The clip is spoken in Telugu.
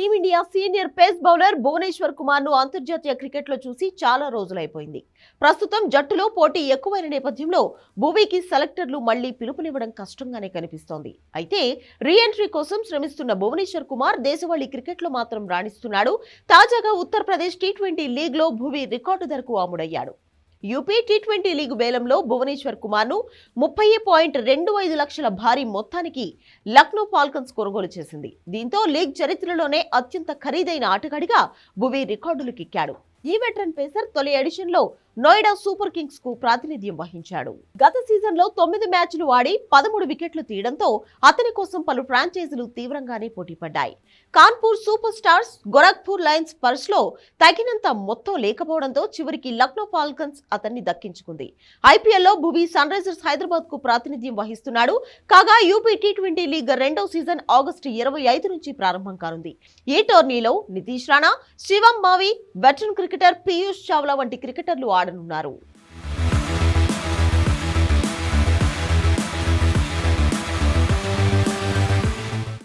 Team India senior pace bowler Bhuvneshwar కుమార్ను అంతర్జాతీయ క్రికెట్లో చూసి చాలా రోజులైపోయింది. ప్రస్తుతం జట్టులో పోటీ ఎక్కువైన నేపథ్యంలో భువీకి సెలెక్టర్లు మళ్ళీ పిలుపునివ్వడం కష్టంగానే కనిపిస్తోంది. అయితే రీ ఎంట్రీ కోసం శ్రమిస్తున్న భువనేశ్వర్ కుమార్ దేశవాళీ క్రికెట్లో మాత్రం రాణిస్తున్నాడు. తాజాగా ఉత్తరప్రదేశ్ టీ ట్వంటీ లీగ్లో భువి రికార్డు ధరకు అమ్ముడయ్యాడు యూపీ టీ ట్వంటీ లీగ్ వేలంలో భువనేశ్వర్ కుమార్ను ముప్పై పాయింట్ రెండు ఐదు లక్షల భారీ మొత్తానికి లక్నో ఫాల్కన్స్ కొనుగోలు చేసింది. దీంతో లీగ్ చరిత్రలోనే అత్యంత ఖరీదైన ఆటగాడిగా భువి రికార్డులకెక్కాడు ఈ వెటరన్ పేసర్ తొలి ఎడిషన్లో నోయిడా సూపర్ కింగ్స్కు ప్రాతినిధ్యం వహించాడు. గత సీజన్లో తొమ్మిది మ్యాచ్లు ఆడి పదమూడు వికెట్లు తీయడంతో అతని కోసం పలు ఫ్రాంచైజీలు తీవ్రంగానే పోటీపడ్డాయి. Kanpur super stars Gorakhpur lions పర్స్లో తగినంత మొత్తం లేకపోవడంతో చివరికి లక్నో ఫాల్కన్స్ అతన్ని దక్కించుకుంది. ఐపీఎల్లో భువి సన్ రైజర్స్ హైదరాబాద్కు ప్రాతినిధ్యం వహిస్తున్నాడు. కాగా యూపీ టీ ట్వంటీ లీగ్ రెండో సీజన్ ఆగస్టు ఇరవై ఐదు నుంచి ప్రారంభం కానుంది. ఈ టోర్నీలో నితీష్ రాణా శివం మావి వెటరన్ క్రికెటర్ పీయూష్ చావ్లా వంటి క్రికెటర్లు వాడనున్నారు.